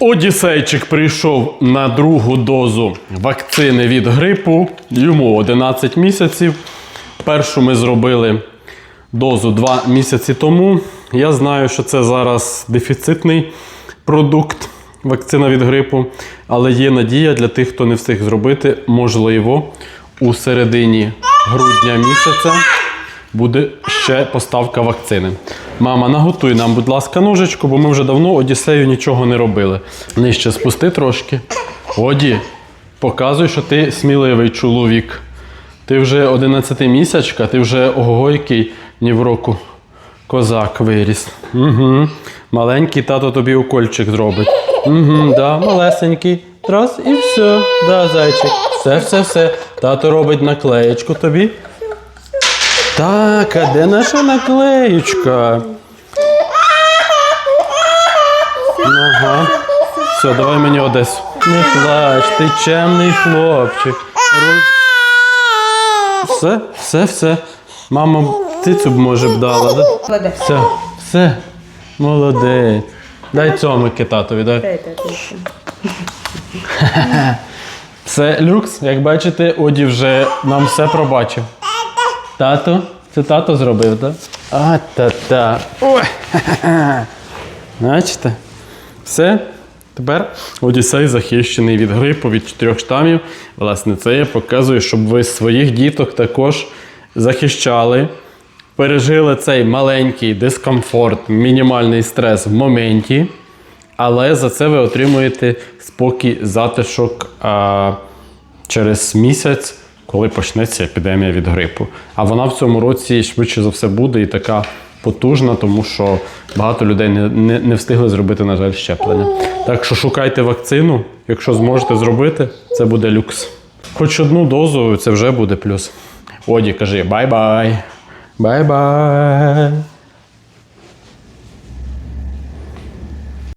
Одіссейчик прийшов на другу дозу вакцини від грипу. Йому 11 місяців. Першу ми зробили дозу 2 місяці тому. Я знаю, що це зараз дефіцитний продукт вакцина від грипу, але є надія для тих, хто не встиг зробити, можливо, у середині грудня місяця буде ще поставка вакцини. Мама, наготуй нам, будь ласка, ножичку, бо ми вже давно Одіссею нічого не робили. Нижче спусти трошки. Оді, показуй, що ти сміливий чоловік. Ти вже 11 місячка, ти вже ого, який ні в року козак виріс. Угу. Маленький тато тобі укольчик зробить. Угу, да, малесенький. Раз і все. Да, зайчик. Все, все, все. Тато робить наклеєчку тобі. Так, а де наша наклеєчка? Ага. Все, давай мені Одесу. Не плач, ти чемний хлопчик. Все, все, все. Мама птицю б може б дала, да? Все, все. Молодець. Дай цьомики татові, дай. Це люкс, як бачите, Оді вже нам все пробачив. Тато? Це тато зробив, так? А, та-та. Ой. Бачите? Все. Тепер Одіссей захищений від грипу, від чотирьох штамів. Власне, це я показую, щоб ви своїх діток також захищали, пережили цей маленький дискомфорт, мінімальний стрес в моменті. Але за це ви отримуєте спокій, затишок а, через місяць, коли почнеться епідемія від грипу. А вона в цьому році швидше за все буде і така потужна, тому що багато людей не, не, не встигли зробити, на жаль, щеплення. Так що шукайте вакцину, якщо зможете зробити, це буде люкс. Хоч одну дозу, це вже буде плюс. Оді, кажи бай-бай. Бай-бай.